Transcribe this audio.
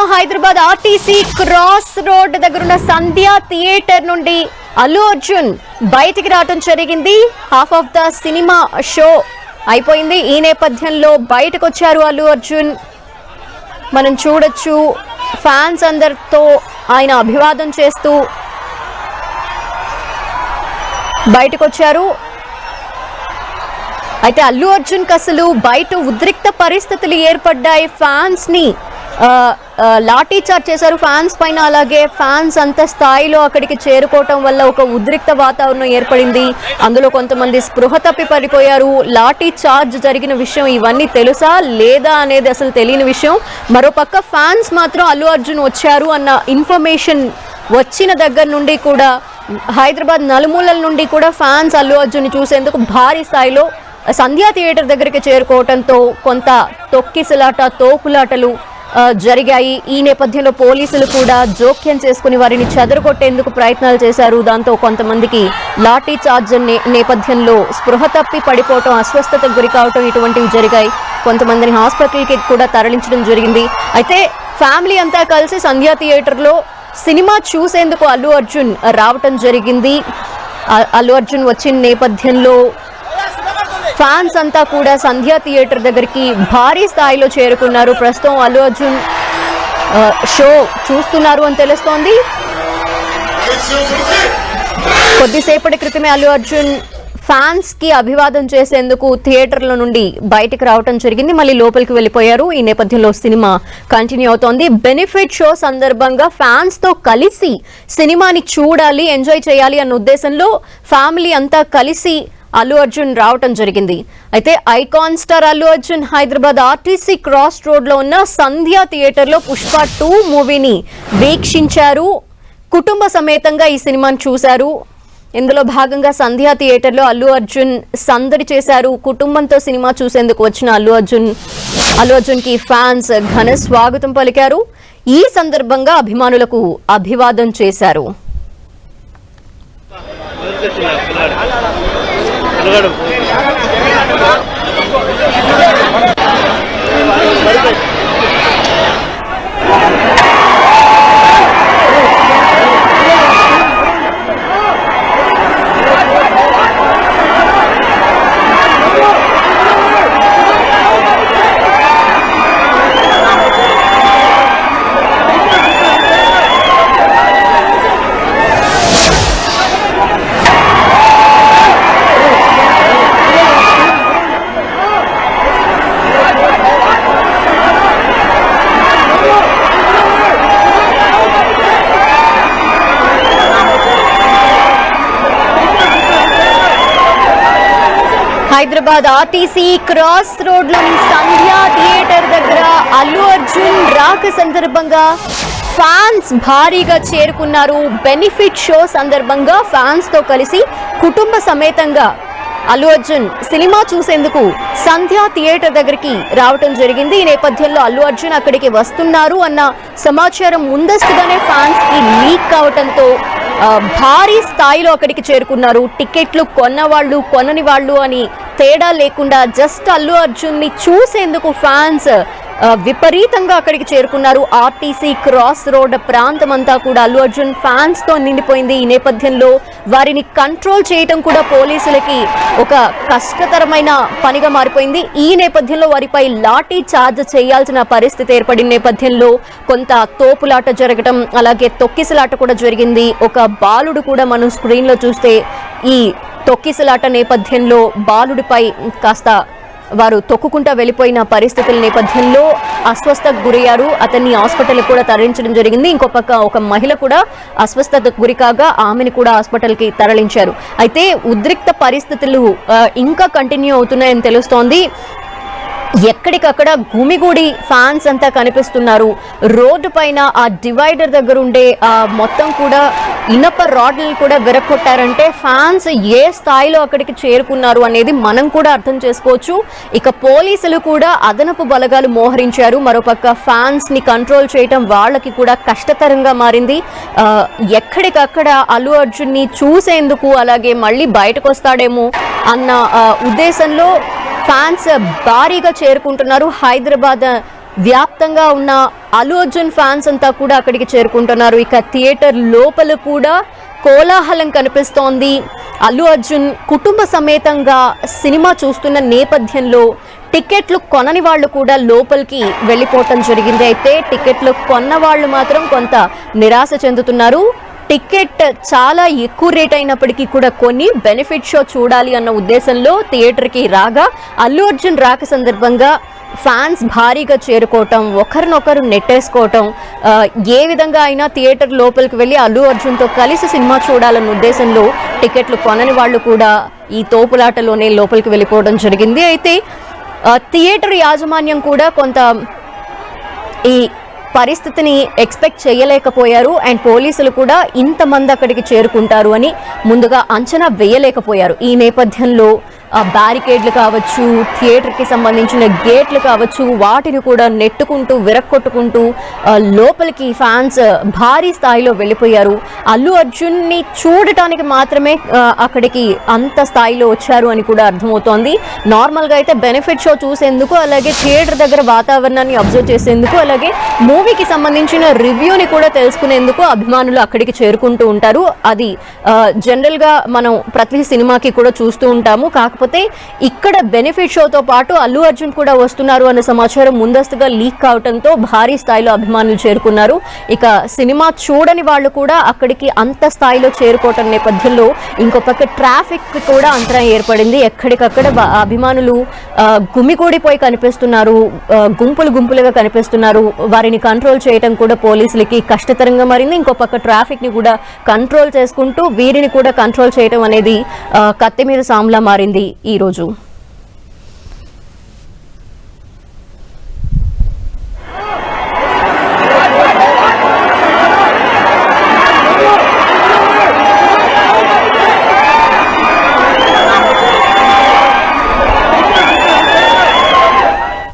ఉన్నాం Hyderabad RTC cross road దగ్గర ఉన్న సంధ్యా థియేటర్ నుండి అల్లు అర్జున్ బయటికి రావటం జరిగింది. Half of the cinema show అయిపోయింది. ఈ నేపథ్యంలో బయటకు వచ్చారు అల్లు అర్జున్. మనం చూడొచ్చు ఫ్యాన్స్ అందరితో ఆయన అభివాదం చేస్తూ బయటకు వచ్చారు అయితే అల్లు అర్జున్ కసలు బయట ఉద్రిక్త పరిస్థితులు ఏర్పడ్డాయి. ఫ్యాన్స్ని లాఠీ చార్జ్ చేశారు ఫ్యాన్స్ పైన. అలాగే ఫ్యాన్స్ అంత స్థాయిలో అక్కడికి చేరుకోవటం వల్ల ఒక ఉద్రిక్త వాతావరణం ఏర్పడింది. అందులో కొంతమంది స్పృహ తప్పి పడిపోయారు. లాఠీ చార్జ్ జరిగిన విషయం ఇవన్నీ తెలుసా లేదా అనేది అసలు తెలియని విషయం. మరోపక్క ఫ్యాన్స్ మాత్రం అల్లు అర్జున్ వచ్చారు అన్న ఇన్ఫర్మేషన్ వచ్చిన దగ్గర నుండి కూడా హైదరాబాద్ నలుమూలల నుండి కూడా ఫ్యాన్స్ అల్లు అర్జున్ చూసేందుకు భారీ స్థాయిలో సంధ్యా థియేటర్ దగ్గరికి చేరుకోవడంతో కొంత తొక్కిసలాట తోపులాటలు జరిగాయి. ఈ నేపథ్యంలో పోలీసులు కూడా జోక్యం చేసుకుని వారిని చెదరగొట్టేందుకు ప్రయత్నాలు చేశారు. దాంతో కొంతమందికి లాఠీ చార్జ్ నే- నేపథ్యంలో స్పృహ తప్పి పడిపోవటం అస్వస్థతకు గురి కావటం ఇటువంటివి జరిగాయి. కొంతమందిని హాస్పిటల్కి కూడా తరలించడం జరిగింది. అయితే ఫ్యామిలీ అంతా కలిసి సంధ్యా థియేటర్లో సినిమా చూసేందుకు అల్లు అర్జున్ రావటం జరిగింది. అల్లు అర్జున్ వచ్చిన నేపథ్యంలో ఫ్యాన్స్ అంతా కూడా సంధ్యా థియేటర్ దగ్గరికి భారీ స్థాయిలో చేరుకున్నారు. ప్రస్తుతం అల్లు అర్జున్ షో చూస్తున్నారు అని తెలుస్తోంది. కొద్దిసేపటి క్రితమే అల్లు అర్జున్ ఫ్యాన్స్కి అభివాదం చేసేందుకు థియేటర్ల నుండి బయటికి రావటం జరిగింది. మళ్ళీ లోపలికి వెళ్ళిపోయారు. ఈ నేపథ్యంలో సినిమా కంటిన్యూ అవుతోంది. బెనిఫిట్ షో సందర్భంగా ఫ్యాన్స్తో కలిసి సినిమాని చూడాలి ఎంజాయ్ చేయాలి అన్న ఉద్దేశంలో ఫ్యామిలీ అంతా కలిసి అల్లు అర్జున్ రావటం జరిగింది. అయితే icon star Allu Arjun Hyderabad RTC cross రోడ్లో ఉన్న సంధ్యా థియేటర్లో పుష్ప టూ మూవీని వీక్షించారు. కుటుంబ సమేతంగా ఈ సినిమాను చూశారు. ఇందులో భాగంగా సంధ్యా థియేటర్లో అల్లు అర్జున్ సందడి చేశారు. కుటుంబంతో సినిమా చూసేందుకు వచ్చిన అల్లు అర్జున్ అల్లు అర్జున్కి ఫ్యాన్స్ ఘన స్వాగతం పలికారు. ఈ సందర్భంగా అభిమానులకు అభివాదం చేశారు. മറികടക്കും హైదరాబాద్ ఆర్టీసీ క్రాస్ రోడ్లోని సంధ్యా థియేటర్ దగ్గర అల్లు అర్జున్ రాక సందర్భంగా ఫ్యాన్స్ భారీగా చేరుకున్నారు. బెనిఫిట్ షో సందర్భంగా ఫ్యాన్స్తో కలిసి కుటుంబ సమేతంగా అల్లు అర్జున్ సినిమా చూసేందుకు సంధ్యా థియేటర్ దగ్గరికి రావటం జరిగింది. ఈ నేపథ్యంలో అల్లు అర్జున్ అక్కడికి వస్తున్నారు అన్న సమాచారం ముందస్తుగానే ఫ్యాన్స్కి లీక్ కావటంతో భారీ స్థాయిలో అక్కడికి చేరుకున్నారు. టికెట్లు కొన్న వాళ్ళు కొనని వాళ్ళు అని తేడా లేకుండా జస్ట్ అల్లు అర్జున్ని చూసేందుకు ఫ్యాన్స్ విపరీతంగా అక్కడికి చేరుకున్నారు ఆర్టీసీ క్రాస్ రోడ్ ప్రాంతం అంతా కూడా. అల్లు అర్జున్ ఫ్యాన్స్తో నిండిపోయింది ఈ నేపథ్యంలో. వారిని కంట్రోల్ చేయటం కూడా పోలీసులకి ఒక కష్టతరమైన పనిగా మారిపోయింది. ఈ నేపథ్యంలో వారిపై లాఠీ చార్జ్ చేయాల్సిన పరిస్థితి ఏర్పడిన నేపథ్యంలో కొంత తోపులాట జరగటం అలాగే తొక్కిసలాట కూడా జరిగింది. ఒక బాలుడు కూడా మనం స్క్రీన్లో చూస్తే ఈ తొక్కిసలాట నేపథ్యంలో బాలుడిపై కాస్త వారు తొక్కుకుంటా వెళ్ళిపోయిన పరిస్థితుల నేపథ్యంలో అస్వస్థకు గురయ్యారు. అతన్ని హాస్పిటల్కి కూడా తరలించడం జరిగింది. ఇంకో పక్క ఒక మహిళ కూడా అస్వస్థతకు గురి కాగా ఆమెను కూడా హాస్పిటల్కి తరలించారు. అయితే ఉద్రిక్త పరిస్థితులు ఇంకా కంటిన్యూ అవుతున్నాయని తెలుస్తోంది. ఎక్కడికక్కడ గుమిగూడి ఫ్యాన్స్ అంతా కనిపిస్తున్నారు. రోడ్డు పైన ఆ డివైడర్ దగ్గర ఉండే ఆ మొత్తం కూడా ఇనప రాడ్లను కూడా విరగొట్టారంటే ఫ్యాన్స్ ఏ స్థాయిలో అక్కడికి చేరుకున్నారు అనేది మనం కూడా అర్థం చేసుకోవచ్చు. ఇక పోలీసులు కూడా అదనపు బలగాలు మోహరించారు. మరోపక్క ఫ్యాన్స్ని కంట్రోల్ చేయటం వాళ్ళకి కూడా కష్టతరంగా మారింది. ఎక్కడికక్కడ అల్లు అర్జున్ని చూసేందుకు అలాగే మళ్ళీ బయటకు వస్తాడేమో అన్న ఉద్దేశంలో ఫ్యాన్స్ భారీగా చేరుకుంటున్నారు. హైదరాబాద్ వ్యాప్తంగా ఉన్న అల్లు అర్జున్ ఫ్యాన్స్ అంతా కూడా అక్కడికి చేరుకుంటున్నారు. ఇక థియేటర్ లోపల కూడా కోలాహలం కనిపిస్తోంది. అల్లు అర్జున్ కుటుంబ సమేతంగా సినిమా చూస్తున్న నేపథ్యంలో టికెట్లు కొనని వాళ్ళు కూడా లోపలికి వెళ్ళిపోవటం జరిగింది. అయితే టికెట్లు కొన్న వాళ్ళు మాత్రం కొంత నిరాశ చెందుతున్నారు. టికెట్ చాలా ఎక్కువ రేట్ అయినప్పటికీ కూడా కొన్ని బెనిఫిట్ షో చూడాలి అన్న ఉద్దేశంలో థియేటర్కి రాగా అల్లు అర్జున్ రాక సందర్భంగా ఫ్యాన్స్ భారీగా చేరుకోవటం ఒకరినొకరు నెట్టేసుకోవటం ఏ విధంగా అయినా థియేటర్ లోపలికి వెళ్ళి అల్లు అర్జున్తో కలిసి సినిమా చూడాలన్న ఉద్దేశంలో టికెట్లు కొనని వాళ్ళు కూడా ఈ తోపులాటలోనే లోపలికి వెళ్ళిపోవడం జరిగింది. అయితే థియేటర్ యాజమాన్యం కూడా కొంత ఈ పరిస్థితిని ఎక్స్పెక్ట్ చేయలేకపోయారు అండ్ పోలీసులు కూడా ఇంతమంది అక్కడికి చేరుకుంటారు అని ముందుగా అంచనా వేయలేకపోయారు ఈ నేపథ్యంలో. బ్యారికేడ్లు కావచ్చు థియేటర్కి సంబంధించిన గేట్లు కావచ్చు వాటిని కూడా నెట్టుకుంటూ విరక్కొట్టుకుంటూ లోపలికి ఫ్యాన్స్ భారీ స్థాయిలో వెళ్ళిపోయారు. అల్లు అర్జున్ని చూడటానికి మాత్రమే అక్కడికి అంత స్థాయిలో వచ్చారు అని కూడా అర్థమవుతోంది. నార్మల్గా అయితే బెనిఫిట్ షో చూసేందుకు అలాగే థియేటర్ దగ్గర వాతావరణాన్ని అబ్జర్వ్ చేసేందుకు అలాగే మూవీకి సంబంధించిన రివ్యూని కూడా తెలుసుకునేందుకు అభిమానులు అక్కడికి చేరుకుంటూ ఉంటారు. అది జనరల్గా మనం ప్రతి సినిమాకి కూడా చూస్తూ ఉంటాము. కాకపోతే కాకపోతే ఇక్కడ బెనిఫిట్ షోతో పాటు అల్లు అర్జున్ కూడా వస్తున్నారు అనే సమాచారం ముందస్తుగా లీక్ కావడంతో భారీ స్థాయిలో అభిమానులు చేరుకున్నారు. ఇక సినిమా చూడని వాళ్ళు కూడా అక్కడికి అంత స్థాయిలో చేరుకోవటం నేపథ్యంలో ఇంకో పక్క ట్రాఫిక్ కూడా అంతరం ఏర్పడింది. ఎక్కడికక్కడ అభిమానులు గుమికూడిపోయి కనిపిస్తున్నారు. గుంపులు గుంపులుగా కనిపిస్తున్నారు. వారిని కంట్రోల్ చేయటం కూడా పోలీసులకి కష్టతరంగా మారింది. ఇంకో పక్క ట్రాఫిక్ని కూడా కంట్రోల్ చేసుకుంటూ వీరిని కూడా కంట్రోల్ చేయటం అనేది కత్తి మీద సామ్లా మారింది. ఈ రోజు